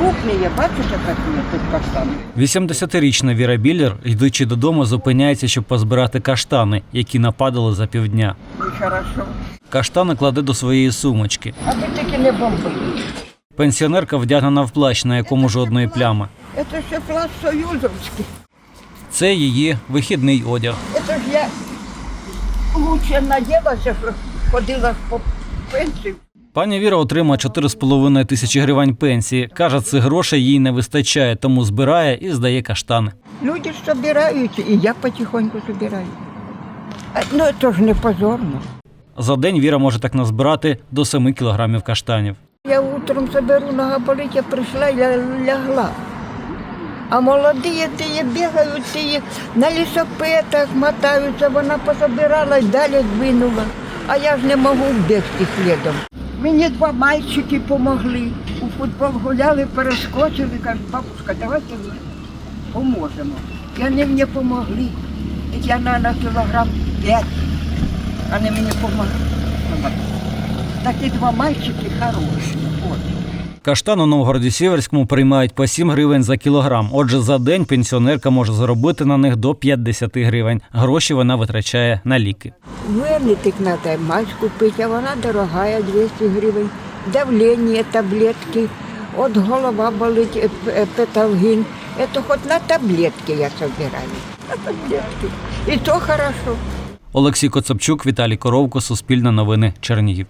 крупные, бачите, какие тут каштаны? 80-річна Віра Біллер, йдучи додому, зупиняється, щоб позбирати каштани, які нападали за півдня. Нехорошо. Каштани кладе до своєї сумочки. А Аби тільки не бомбили. Пенсіонерка вдягнена в плащ, на якому жодної плями. Це ще пласт союзовський. Це її вихідний одяг. Це ж я лучше наділася, ходила по пенсію. Пані Віра отримує 4,5 тисячі гривень пенсії. Каже, цих грошей їй не вистачає, тому збирає і здає каштани. Люди ж собирають, і я потихоньку собираю. А, Ну, це ж не позорно. За день Віра може так назбирати до 7 кілограмів каштанів. Я утром соберу нога болить, я прийшла і лягла. А молоді ті бігають, ті на лісопетах мотаються, вона пособирала і далі двинула. А я ж не можу бігти слідом. Мені два мальчики допомогли. У футбол гуляли, перескочили, кажуть, бабушка, давайте ми поможемо. І вони мені допомогли. Я на, на кілограм п'ять. Вони мені допомогли. Такі два мальчики хороші. От. Каштан у Новгороді Сіверському приймають по 7 гривень за кілограм. Отже, за день пенсіонерка може заробити на них до 50 гривень. Гроші вона витрачає на ліки. Вилитик надо мазь купити, а вона дорогая, 200 гривень. Давлення, таблетки. От голова болить, е, е, петалгін. Это хоть на таблетки я собираю. На таблетки. І то хорошо. Олексій Коцапчук, Віталій Коровко, Суспільне новини, Чернігів.